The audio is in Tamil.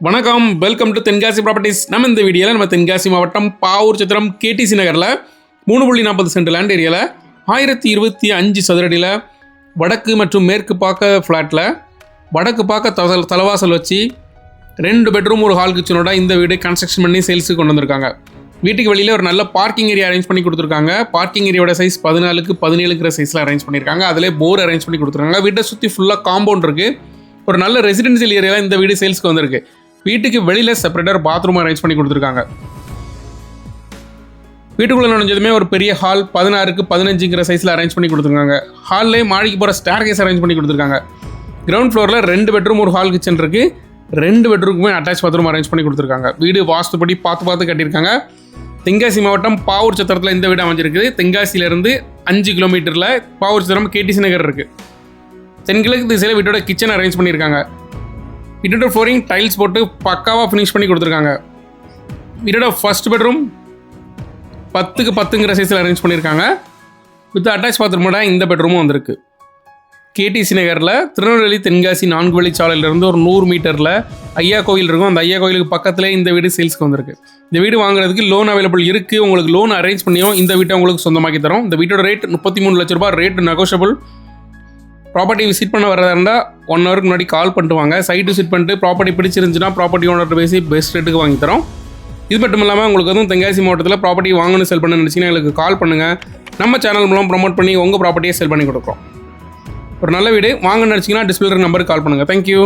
வணக்கம். வெல்கம் டு தென்காசி ப்ராப்பர்ட்டிஸ் நம்ம இந்த வீடியோவில் நம்ம தென்காசி மாவட்டம் பாவூர் சித்திரம் கேடிசி நகரில் மூணு புள்ளி நாற்பது சென்ட் லேண்ட் ஏரியாவில் ஆயிரத்தி இருபத்தி அஞ்சு சதுரடியில் வடக்கு மற்றும் மேற்கு பார்க்க ஃப்ளாட்டில் வடக்கு பார்க்க தசல் தலைவாசல் வச்சு ரெண்டு பெட்ரூம் ஒரு ஹால் கிச்சனோட இந்த வீடு கன்ஸ்ட்ரக்ஷன் பண்ணி சேல்ஸுக்கு கொண்டு வந்திருக்காங்க. வீட்டுக்கு வெளியில் ஒரு நல்ல பார்க்கிங் ஏரியா அரேஞ்ச் பண்ணி கொடுத்துருக்காங்க. பார்க்கிங் ஏரியாவோட சைஸ் பதினாலுக்கு பதினேழுங்கிற சைஸில் அரேஞ்ச் பண்ணியிருக்காங்க அதிலே போர் அரேஞ்ச் பண்ணி கொடுத்துருக்காங்க. வீட்டை சுற்றி ஃபுல்லாக காம்பவுண்ட் இருக்குது ஒரு நல்ல ரெசிடென்சியல் ஏரியாவில் இந்த வீடு சேல்ஸ்க்கு வந்திருக்கு. வீட்டுக்கு வெளியில் செப்பரேட்டர் பாத்ரூம் அரேஞ்ச் பண்ணி கொடுத்துருக்காங்க. வீட்டுக்குள்ளே நுழைஞ்சதுமே ஒரு பெரிய ஹால் பதினாறுக்கு பதினஞ்சுங்கிற சைஸில் அரேஞ்ச் பண்ணி கொடுத்துருக்காங்க. ஹால்லே மாடிக்கு போகிற ஸ்டார் கேஸ் அரேஞ்ச் பண்ணி கொடுத்துருக்காங்க. கிரவுண்ட் ஃப்ளோரில் ரெண்டு பெட்ரூம் ஒரு ஹால் கிச்சன் இருக்குது ரெண்டு பெட்ரூமுக்குமே அட்டாச் பாத்ரூம் அரேஞ்ச் பண்ணி கொடுத்துருக்காங்க. வீடு வாஸ்துப்படி பார்த்து பார்த்து கட்டியிருக்காங்க. தென்காசி மாவட்டம் பாவூர் சத்திரத்தில் இந்த வீடு அமைஞ்சிருக்குது தென்காசியிலேருந்து அஞ்சு கிலோமீட்டரில் பாவூர் சத்திரம் கேடிசி நகர் இருக்குது தென்கிழக்கு திசையில் வீட்டோட கிச்சன் அரேஞ்ச் பண்ணியிருக்காங்க. இன்டர் ஃப்ளோரிங் டைல்ஸ் போட்டு பக்காவாக ஃபினிஷ் பண்ணி கொடுத்துருக்காங்க. வீட்டோட ஃபர்ஸ்ட் பெட்ரூம் பத்துக்கு பத்துங்கிற சைஸில் அரேஞ்ச் பண்ணியிருக்காங்க வித் அட்டாச் பாத்ரூமோட இந்த பெட்ரூமும் வந்திருக்கு. கேடிசி நகரில் திருநெல்வேலி தென்காசி நான்கு வழிச்சாலையிலேருந்து ஒரு நூறு மீட்டரில் ஐயா கோயில் இருக்கும். அந்த ஐயா கோயிலுக்கு பக்கத்திலே இந்த வீடு சேல்ஸ்க்கு வந்திருக்கு. இந்த வீடு வாங்குறதுக்கு லோன் அவைலபிள் இருக்குது உங்களுக்கு லோன் அரேஞ்ச் பண்ணியும் இந்த வீட்டை உங்களுக்கு சொந்தமாக்கி தரோம். இந்த வீட்டோட ரேட் முப்பத்தி மூணு லட்ச ரூபாய். ரேட் நெகோஷியபிள் ப்ராப்பர்ட்டி விசிட் பண்ண வரதா இருந்தால் ஒன் ஹவருக்கு முன்னாடி கால் பண்ணிட்டு வாங்க சைட் விசிட் பண்ணிட்டு ப்ராப்பர்ட்டி பிடிச்சிருந்துச்சுன்னா ப்ராப்பர்ட்டி ஓனர்கிட்ட பேசி பெஸ்ட் ரேட்டுக்கு வாங்கி தரோம். இது மட்டும் இல்லாமல் உங்களுக்கு வந்து தென்காசி மாவட்டத்தில் ப்ராப்பர்ட்டி வாங்கணும் செல் பண்ண நினச்சிங்கன்னா எங்களுக்கு கால் பண்ணுங்கள் நம்ம சேனல் மூலம் ப்ரோமோட் பண்ணி உங்கள் ப்ராப்பர்ட்டியை செல் பண்ணி கொடுக்குறோம். ஒரு நல்ல வீடு வாங்க நினச்சிங்கன்னா டிஸ்பிளர் நம்பருக்கு கால் பண்ணுங்கள் தேங்க்யூ